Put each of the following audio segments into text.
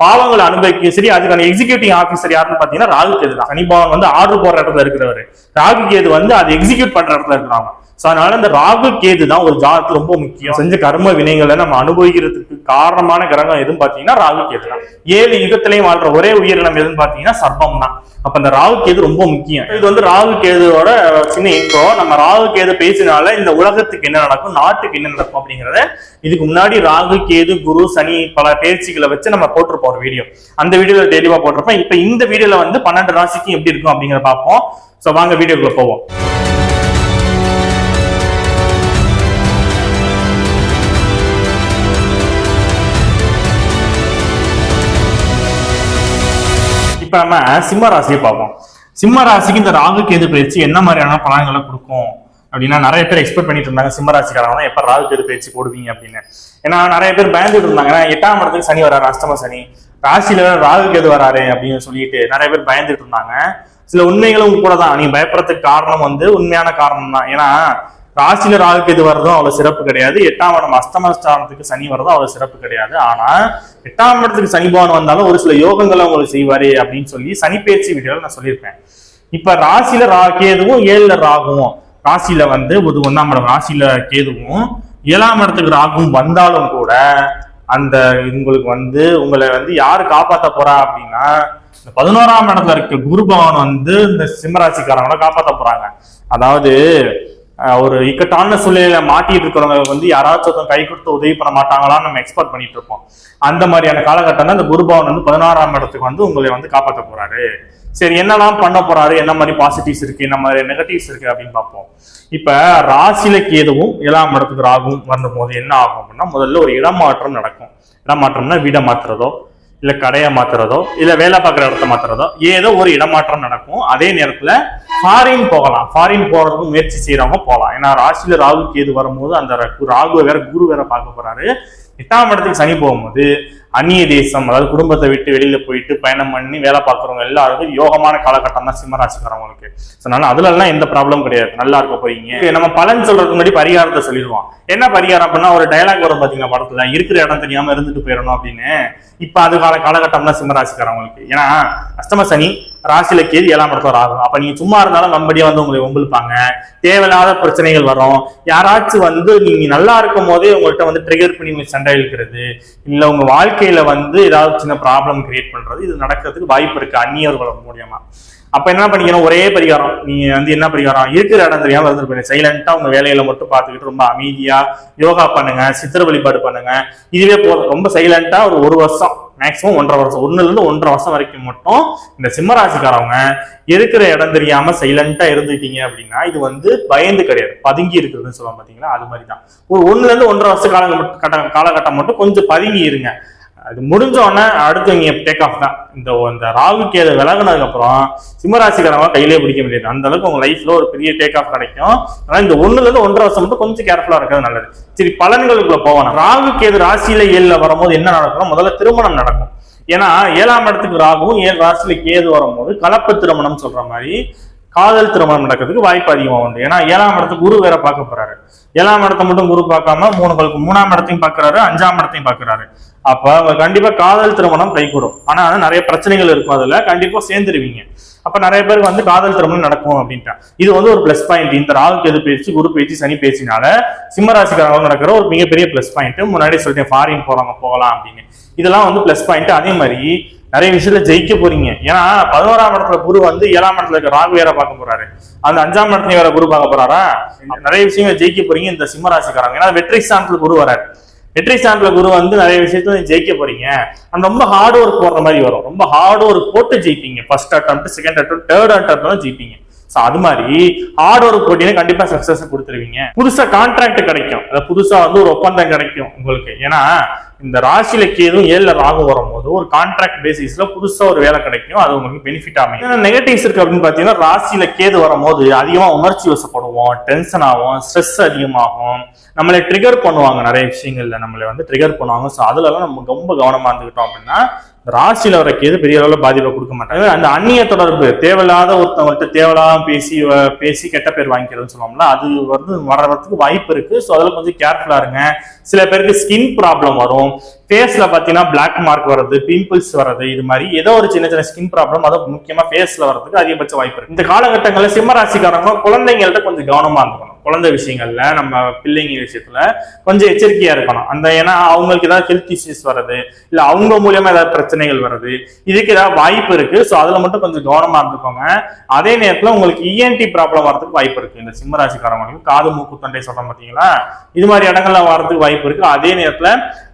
பாவங்களை அனுபவிக்கணும் சரி அதுக்கான எக்ஸிக்யூட்டிவ் ஆஃபீஸர் யாருன்னு பாத்தீங்கன்னா ராகு கேது தான். சனிபாவன் வந்து ஆர்டர் போடுற இடத்துல இருக்கிறவர். ராகு கேது வந்து அதை எக்ஸிக்யூட் பண்ற இடத்துல இருக்கிறாங்க சோ அதனால இந்த ராகு கேது தான் ஒரு ஜாதகத்துக்கு ரொம்ப முக்கியம். செஞ்ச கர்ம வினைகளை நம்ம அனுபவிக்கிறதுக்கு காரணமான கிரகம் எதுன்னு பாத்தீங்கன்னா ராகு கேது தான். ஏழு யுகத்திலையும் வாழ்ற ஒரே உயிரினம் எதுன்னு பாத்தீங்கன்னா சர்ப்பம் தான். அப்ப இந்த ராகு கேது ரொம்ப முக்கியம். இது வந்து ராகு கேதுவோட சின்ன இன்ட்ரோ நம்ம ராகு கேது பேசினால இந்த உலகத்துக்கு என்ன நடக்கும் நாட்டுக்கு என்ன நடக்கும் அப்படிங்கறத இதுக்கு முன்னாடி ராகு கேது குரு சனி பல பேச்சுகளை வச்சு நம்ம போட்டிருப்போம் ஒரு வீடியோ அந்த வீடியோல தெளிவா போட்டிருப்போம். இப்ப இந்த வீடியோல வந்து பன்னெண்டு ராசிக்கு எப்படி இருக்கும் அப்படிங்கிறத பார்ப்போம். சோ வாங்க வீடியோக்குள்ள போவோம். இப்ப நம்ம சிம்ம ராசியை பார்ப்போம். சிம்ம ராசிக்கு இந்த ராகு கேது பயிற்சி என்ன மாதிரியான பலன்களை கொடுக்கும்? அப்படின்னா நிறைய பேர் எக்ஸ்பெக்ட் பண்ணிட்டு இருந்தாங்க சிம்ம ராசிக்காரங்க தான் எப்ப ராகு கேது பயிற்சி போடுவீங்க அப்படின்னு. ஏன்னா நிறைய பேர் பயந்துட்டு இருந்தாங்க. எட்டாம் இடத்துக்கு சனி வராரு அஷ்டம சனி. ராசியில ராகு கேது வராரு அப்படின்னு சொல்லிட்டு நிறைய பேர் பயந்துட்டு இருந்தாங்க. சில உண்மைகளும் கூட தான். நீ பயப்படுறதுக்கு காரணம் வந்து உண்மையான காரணம் தான் ஏன்னா ராசியில ராகு கேது வர்றதும் அவ்வளவு சிறப்பு கிடையாது. எட்டாம் இடம் அஸ்தமஸ்தானத்துக்கு சனி வர்றதும் அவ்வளவு சிறப்பு கிடையாது. ஆனா எட்டாம் இடத்துக்கு சனி பகவான் வந்தாலும் ஒரு சில யோகங்களை உங்களுக்கு செய்வாரு அப்படின்னு சொல்லி சனி பயிற்சி வீடியோல நான் சொல்லியிருப்பேன். இப்ப ராசியில ரா கேதுவும் ஏழுல ராகுவும். ராசியில வந்து ஒரு ஒன்னாம் இடம் ராசியில கேதுவும் ஏழாம் இடத்துக்கு ராகுவும் வந்தாலும் கூட அந்த உங்களுக்கு வந்து உங்களை வந்து யாரு காப்பாத்த போறா அப்படின்னா இந்த பதினோராம் இடத்துல இருக்க குரு பகவான் வந்து இந்த சிம்மராசிக்காரங்களை காப்பாத்த போறாங்க. அதாவது ஒரு இக்கட்டான சூழ்நிலையில மாட்டிட்டு இருக்கிறவங்க வந்து யாராச்சும் ஒருத்தவங்க கை கொடுத்து உதவி பண்ண மாட்டாங்களான்னு நம்ம எக்ஸ்பெக்ட் பண்ணிட்டு இருப்போம். அந்த மாதிரியான காலகட்டம் தான் இந்த குருபவன் வந்து பதினாறாம் இடத்துக்கு வந்து உங்களை வந்து காப்பாற்ற போறாரு. சரி என்னெல்லாம் பண்ண போறாரு? என்ன மாதிரி பாசிட்டிவ்ஸ் இருக்கு? என்ன மாதிரி நெகட்டிவ்ஸ் இருக்கு அப்படின்னு பார்ப்போம். இப்ப ராசியில கேதுவும் ஏழாம் இடத்துக்கு ராகும் வந்த போது என்ன ஆகும் அப்படின்னா முதல்ல ஒரு இடமாற்றம் நடக்கும். இடமாற்றம்னா வீடை மாத்துறதோ இல்ல கடையை மாத்துறதோ இல்ல வேலை பார்க்குற இடத்த மாத்துறதோ ஏதோ ஒரு இடமாற்றம் நடக்கும். அதே நேரத்துல ஃபாரின் போகலாம். ஃபாரின் போறதுக்கு முயற்சி செய்யறவங்க போகலாம். ஏன்னா ராசியில ராகு கேது வரும்போது அந்த ர- ராகுவை வேற குரு வேற பார்க்க போறாரு. எட்டாம் இடத்துக்கு சனி போகும்போது அந்நிய தேசம் அதாவது குடும்பத்தை விட்டு வெளியில போயிட்டு பயணம் பண்ணி வேலை பார்க்குறவங்க எல்லாருக்கும் யோகமான காலகட்டம் தான் சிம்மராசிக்காரவங்களுக்கு. ஸோ அதனால அதுல எல்லாம் எந்த ப்ராப்ளம் கிடையாது. நல்லா இருக்க போறீங்க. நம்ம பலன் சொல்றதுக்கு முன்னாடி பரிகாரத்தை சொல்லிடுவோம். என்ன பரிகாரம் அப்படின்னா ஒரு டயலாக் வரும் பாத்தீங்கன்னா படத்துல? இருக்கிற இடம் தெரியாம இருந்துட்டு போயிடணும் அப்படின்னு. இப்ப அது கால காலகட்டம் தான் சிம்மராசிக்காரவங்களுக்கு. ஏன்னா அஷ்டம சனி ராசியில கேது ஏழாம் இடத்துல ஆகும் அப்ப நீங்க சும்மா இருந்தாலும் நம்படியா வந்து உங்களை வம்பிழுப்பாங்க தேவையில்லாத பிரச்சனைகள் வரும். யாராச்சும் வந்து நீங்க நல்லா இருக்கும் போதே உங்கள்கிட்ட வந்து ட்ரிகர் பண்ணி உங்க சண்டை இழுக்கிறது இல்ல உங்க வாழ்க்கையில வந்து ஏதாவது சின்ன ப்ராப்ளம் கிரியேட் பண்றது. இது நடக்கிறதுக்கு வாய்ப்பு இருக்கு அந்நியர்கள் மூலியமா. அப்ப என்ன பண்ணிக்கணும்? ஒரே பரிகாரம். நீங்க வந்து என்ன பரிகாரம்? இருக்கிற இடம் தெரியாம இருந்து சைலண்டா உங்க வேலையில மட்டும் பார்த்துக்கிட்டு ரொம்ப அமைதியா யோகா பண்ணுங்க. சித்திர வழிபாடு பண்ணுங்க. இதுவே போதும். ரொம்ப சைலண்டா ஒரு ஒரு வருஷம். மேக்ஸிமம் ஒன்றரை வருஷம் ஒன்றுலேருந்து ஒன்றரை வருஷம் வரைக்கும் மட்டும் இந்த சிம்மராசிக்காரவங்க இருக்கிற இடம் தெரியாம சைலண்டா இருந்துட்டீங்க அப்படின்னா இது வந்து பயந்து கிடையாது. பதுங்கி இருக்கிறதுன்னு சொல்லுவாங்க பாத்தீங்களா? அது மாதிரி தான் ஒரு ஒன்றுலேருந்து இருந்து ஒன்றரை வருஷ காலம் மட்டும் கட்ட- காலகட்டம் மட்டும் கொஞ்சம் பதுங்கி இருங்க. அது முடிஞ்ச உடனே அடுத்து நீங்க டேக் ஆஃப் தான். இந்த இந்த ராகு கேது விலகுனதுக்கு அப்புறம் சிம்மராசிக்காரங்க கையிலே பிடிக்க முடியாது அந்த அளவுக்கு உங்க லைஃப்ல ஒரு பெரிய டேக் ஆஃப் கிடைக்கும். ஆனா இந்த ஒண்ணுல இருந்து ஒன்றரை வருஷம் மட்டும் கொஞ்சம் கேர்ஃபுல்லா இருக்கிறது நல்லது. சரி பலன்களுக்குள்ள போகணும் ராகு கேது ராசியில ஏழுல வரும்போது என்ன நடக்கும் முதல்ல திருமணம் நடக்கும். ஏன்னா ஏழாம் இடத்துக்கு ராகுவும் ஏழு ராசியில கேது வரும்போது கலப்பு திருமணம் சொல்ற மாதிரி காதல் திருமணம் நடக்கிறதுக்கு வாய்ப்பு அதிகமாக உண்டு. ஏன்னா ஏழாம் இடத்துக்கு குரு வேற பார்க்க போறாரு. ஏழாம் இடத்த மட்டும் குரு பார்க்காம மூணு மூணாம் இடத்தையும் பார்க்கறாரு அஞ்சாம் இடத்தையும் பார்க்கறாரு. அப்ப அவங்க கண்டிப்பா காதல் திருமணம் கைகூடும் ஆனா அது நிறைய பிரச்சனைகள் இருக்கும் அதுல. கண்டிப்பா சேர்ந்துருவீங்க. அப்ப நிறைய பேருக்கு வந்து காதல் திருமணம் நடக்கும் அப்படின்ட்டா இது வந்து ஒரு பிளஸ் பாயிண்ட் இந்த ராகு எது பேச்சு குரு பேச்சு சனி பேச்சினால சிம்மராசிக்காரங்க நடக்கிற ஒரு மிகப்பெரிய பிளஸ் பாயிண்ட் முன்னாடி சொல்லிட்டேன் ஃபாரின் போறாங்க போகலாம் அப்படின்னு. இதெல்லாம் வந்து பிளஸ் பாயிண்ட் அதே மாதிரி நிறைய விஷயத்துல ஜெயிக்க போறீங்க. ஏன்னா பதினோராம் இடத்துல குரு வந்து ஏழாம் இடத்துல இருக்க ராகு வேற பார்க்க போறாரு. அந்த அஞ்சாம் இடத்துல வேற குரு பார்க்க போறாரா? நிறைய விஷயங்களை ஜெயிக்க போறீங்க இந்த சிம்மராசிக்காரங்க. ஏன்னா வெற்றி ஸ்தானத்துல குரு வராரு. வெற்றி ஸ்தானத்துல குரு வந்து நிறைய விஷயத்துல நீங்க ஜெயிக்க போறீங்க. and ரொம்ப ஹார்ட் ஒர்க் போடுற மாதிரி வரும். ரொம்ப ஹார்ட் ஒர்க் போட்டு ஜெயிப்பீங்க. First attempt second attempt third attempt தான் ஜெயிப்பீங்க. ஸோ அது மாதிரி ஹார்ட் ஒர்க் போட்டீங்கன்னா கண்டிப்பா சக்சஸ் கொடுத்துருவீங்க. புதுசா கான்ட்ராக்ட் கிடைக்கும். அதாவது புதுசா வந்து ஒரு ஒப்பந்தம் கிடைக்கும் உங்களுக்கு. ஏன்னா இந்த ராசியில கேதும் ஏழுல ராகு வரும்போது ஒரு கான்ட்ராக்ட் பேசிஸ்ல புதுசா ஒரு வேலை கிடைக்கும். அது உங்களுக்கு பெனிஃபிட் ஆகும் நெகட்டிவ்ஸ் இருக்கு அப்படின்னு பாத்தீங்கன்னா ராசியில கேது வரும்போது அதிகமா உணர்ச்சி வசப்படும் போவோம் டென்ஷன் ஆகும் ஸ்ட்ரெஸ் அதிகமாகும். நம்மளை ட்ரிகர் பண்ணுவாங்க நிறைய விஷயங்கள்ல நம்மளை வந்து ட்ரிகர் பண்ணுவாங்க. ஸோ அதுலலாம் நம்ம ரொம்ப கவனமா இருந்துக்கிட்டோம் அப்படின்னா ராசியில் வர கேது பெரிய அளவில் பாதிப்பை கொடுக்க மாட்டாங்க. அந்த அந்நிய தொடர்பு தேவையில்லாத ஒருத்தவங்கள்ட்ட தேவையில்லாம பேசி வ- பேசி கெட்ட பேர் வாங்கிக்கிறதுன்னு சொல்லுவோம்ல அது வந்து வர்றதுக்கு வாய்ப்பு இருக்கு. ஸோ அதில் கொஞ்சம் கேர்ஃபுல்லா இருங்க. சில பேருக்கு ஸ்கின் ப்ராப்ளம் வரும். ஃபேஸ்ல பார்த்தீங்கன்னா பிளாக் மார்க் வர்றது பிம்பிள்ஸ் வர்றது இது மாதிரி ஏதோ ஒரு சின்ன சின்ன ஸ்கின் ப்ராப்ளம் அதுவும் முக்கியமாக ஃபேஸ்ல வர்றதுக்கு அதிகபட்ச வாய்ப்பு இருக்கு. இந்த காலகட்டங்களில் சிம்மராசிக்காரங்க குழந்தைங்கள்ட்ட கொஞ்சம் கவனமாக இருக்கணும் குழந்தை விஷயங்கள்ல நம்ம பிள்ளைங்க விஷயத்துல கொஞ்சம் எச்சரிக்கையா இருக்கணும். அந்த ஏன்னா அவங்களுக்கு ஏதாவது ஹெல்த் இஷ்யூஸ் வர்றது இல்ல அவங்க மூலியமா ஏதாவது பிரச்சனைகள் வருது இதுக்கு ஏதாவது வாய்ப்பு இருக்கு. ஸோ அதுல மட்டும் கொஞ்சம் கவனமா இருந்துக்கோங்க. அதே நேரத்துல உங்களுக்கு இஎன்டி ப்ராப்ளம் வரதுக்கு வாய்ப்பு இருக்கு. இந்த சிம்மராசிக்காரவங்களுக்கு காது மூக்கு தொண்டை சொல்றோம் பாத்தீங்களா? இது மாதிரி இடங்கள்ல வரதுக்கு வாய்ப்பு இருக்கு. அதே நேரத்துல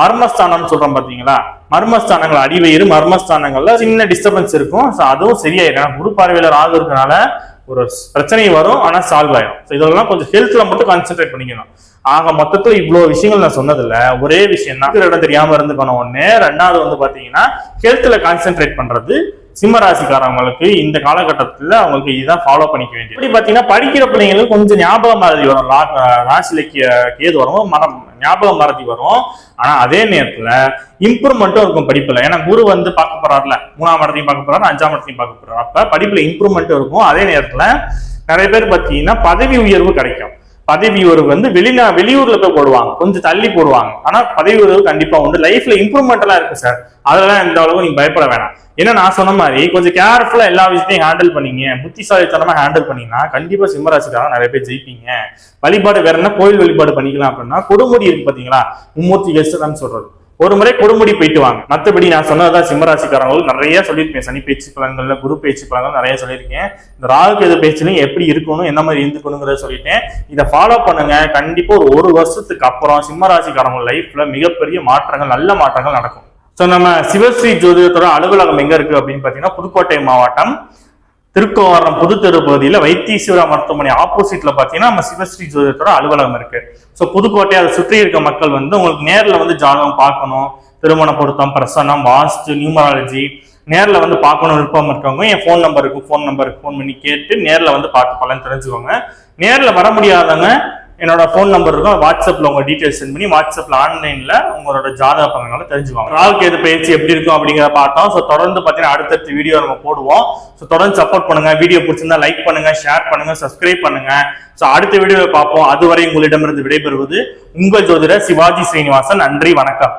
மர்மஸ்தானம் சொல்றோம் பாத்தீங்களா? மர்மஸ்தானங்கள் அடிவயிறு மர்மஸ்தானங்கள்ல சின்ன டிஸ்டர்பன்ஸ் இருக்கும். ஸோ அதுவும் சரியாயிடும் குரு பார்வையில ராகு இருக்கனால ஒரு பிரச்சனை வரும் ஆனா சால்வ் ஆயிடும் ஸோ இதெல்லாம் கொஞ்சம் ஹெல்த்ல மட்டும் கான்சென்ட்ரேட் பண்ணிக்கணும். ஆக மொத்தத்துல இவ்வளவு விஷயங்கள் நான் சொன்னதுல ஒரே விஷயம் தான் இடம் தெரியாம இருந்துக்கணும். ஒண்ணு. ரெண்டாவது வந்து பாத்தீங்கன்னா ஹெல்த்ல கான்சென்ட்ரேட் பண்றது சிம்ம ராசிக்காரவங்களுக்கு இந்த காலகட்டத்தில் அவங்களுக்கு இதுதான் ஃபாலோ பண்ணிக்க வேண்டியது. இப்படி பார்த்தீங்கன்னா படிக்கிற பிள்ளைங்களுக்கு கொஞ்சம் ஞாபகம் மாதிரி வரும். லா- இலக்கிய கே- கேது வரும் மரம் ஞாபகம் மறதி வரும். ஆனா அதே நேரத்துல இம்ப்ரூவ்மெண்ட்டும் இருக்கும் படிப்புல. ஏன்னா குரு வந்து பார்க்க போறாருல மூணாம் இடத்தையும் பார்க்க போறாரு அஞ்சாம் இடத்தையும் பார்க்க போறாரு. அப்ப படிப்புல இம்ப்ரூவ்மெண்ட்டும் இருக்கும். அதே நேரத்துல நிறைய பேர் பார்த்தீங்கன்னா பதவி உயர்வு கிடைக்கும். பதவி உறவு வந்து வெளிநா வெளியூர்ல போய் போடுவாங்க. கொஞ்சம் தள்ளி போடுவாங்க. ஆனா பதவி உறவு கண்டிப்பா உண்டு. லைஃப்ல இம்ப்ரூவ்மெண்ட் எல்லாம் இருக்கு சார் அதெல்லாம் எந்த அளவுக்கு நீங்க பயப்பட வேணாம். ஏன்னா நான் சொன்ன மாதிரி கொஞ்சம் கேர்ஃபுல்லா எல்லா விஷயத்தையும் ஹேண்டில் பண்ணீங்க. புத்திசாலித்தனமா ஹேண்டில் பண்ணீங்கன்னா கண்டிப்பா சிம்மராசிக்காக நிறைய பேர் ஜெயிப்பீங்க. வழிபாடு வேற என்ன? கோயில் வழிபாடு பண்ணிக்கலாம் அப்படின்னா கொடுமுடி இருக்கு பாத்தீங்களா? மும்மூர்த்தி கெஸ்ட் சொல்றது. ஒரு முறை கொடுமுடி போயிட்டு வாங்க. மற்றபடி நான் சொன்னதான் சிம்மராசிக்காரங்களும் நிறைய சொல்லியிருக்கேன் சனி பேச்சு பலன்கள்ல குரு பேச்சு பலன்கள் நிறைய சொல்லியிருக்கேன். இந்த ராகு எது பேச்சுலையும் எப்படி இருக்கணும் என்ன மாதிரி இருந்துக்கணுங்கிறத சொல்லிட்டேன். இதை ஃபாலோ பண்ணுங்க. கண்டிப்பா ஒரு ஒரு வருஷத்துக்கு அப்புறம் சிம்மராசிக்காரங்க லைஃப்ல மிகப்பெரிய மாற்றங்கள் நல்ல மாற்றங்கள் நடக்கும். ஸோ நம்ம சிவஸ்ரீ ஜோதிடத்தோட அலுவலகம் எங்க இருக்கு அப்படின்னு பாத்தீங்கன்னா புதுக்கோட்டை மாவட்டம் திருக்கோவரம் புது தெரு பகுதியில வைத்தீஸ்வரா மருத்துவமனை ஆப்போசிட்ல பாத்தீங்கன்னா நம்ம சிவஸ்ரீ ஜோதிடத்தோட அலுவலகம் இருக்கு. ஸோ புதுக்கோட்டை அதை சுற்றி இருக்க மக்கள் வந்து உங்களுக்கு நேர்ல வந்து ஜாதகம் பார்க்கணும். திருமண பொருத்தம் பிரசன்னம் வாஸ்து நியூமராலஜி நேர்ல வந்து பார்க்கணும் விருப்பம் இருக்கவங்க என் ஃபோன் நம்பருக்கு ஃபோன் நம்பருக்கு ஃபோன் பண்ணி கேட்டு நேர்ல வந்து பார்த்து பலன் தெரிஞ்சுக்கோங்க. நேர்ல வர முடியாதவங்க என்னோட ஃபோன் நம்பர் இருக்கும். வாட்ஸ்அப்ல உங்க டீடைல்ஸ் சென்ட் பண்ணி வாட்ஸ்அப்ல ஆன்லைன்ல உங்களோட ஜாதக பலன்களை தெரிஞ்சுவாங்க ராகு எது பயிற்சி எப்படி இருக்கும் அப்படிங்கிறத பார்த்தோம். ஸோ தொடர்ந்து பார்த்தீங்கன்னா அடுத்தடுத்த வீடியோ நம்ம போடுவோம். ஸோ தொடர்ந்து சப்போர்ட் பண்ணுங்க. வீடியோ பிடிச்சிருந்தா லைக் பண்ணுங்க ஷேர் பண்ணுங்க சப்ஸ்கிரைப் பண்ணுங்க. ஸோ அடுத்த வீடியோவை பார்ப்போம். அதுவரை உங்களிடமிருந்து விடைபெறுவது உங்கள் ஜோதிடர் சிவாஜி ஸ்ரீனிவாசன் நன்றி வணக்கம்.